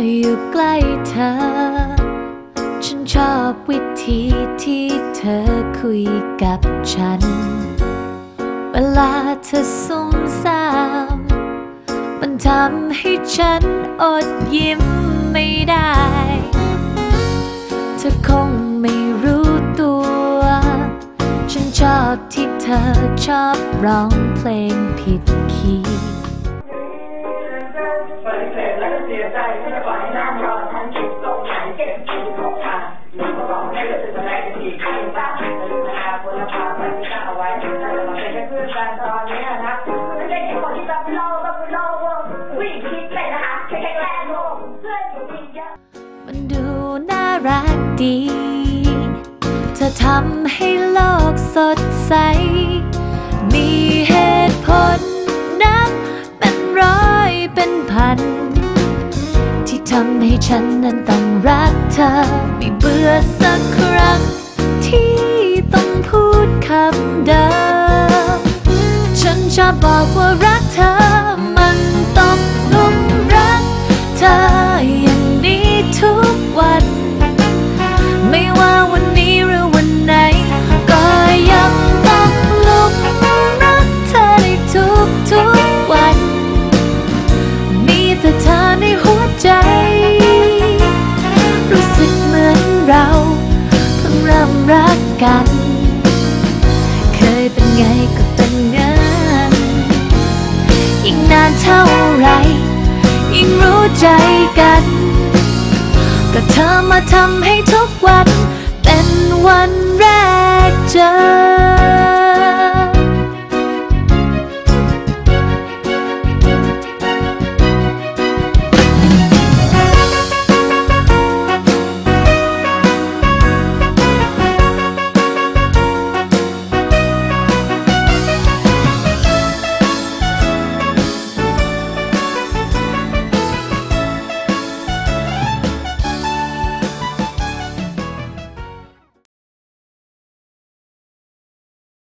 อยู่ใกล้เธอ ฉันชอบวิธีที่เธอคุยกับฉัน เวลาเธอซุ่มซ่าม มันทำให้ฉันอดยิ้มไม่ได้ เธอคงไม่รู้ตัว ฉันชอบที่เธอชอบร้องเพลงผิด ก็บที่ของทางหรือก็บอกให้เกิดจะได้ทีที่ตั้งแต่ลืมนาคนละพาไปที่ตั้งเอาไว้ถ้าจะมาเป็นเพื่อนกันตอนนี้นะไม่ใช่คนที่ต้องโลต้องโลวิ่งคิดเลยนะคะแค่แค่แรกโลกเพื่อนอยู่ดีเยอะมันดูน่ารักดีเธอทำให้โลกสดใส มีเหตุผลนับเป็นร้อยเป็นพัน ทำให้ฉันนั้นต้องรักเธอ ไม่เบื่อสักครั้ง ที่ต้องพูดคำเดิม ฉันชอบบอกว่ารักเธอ กัน เคยเป็นไงก็เป็นงานยิ่งนานเท่าไรยิ่งรู้ใจกัน ก็เธอมาทำให้ทุกวัน เป็นวันแรกเจอ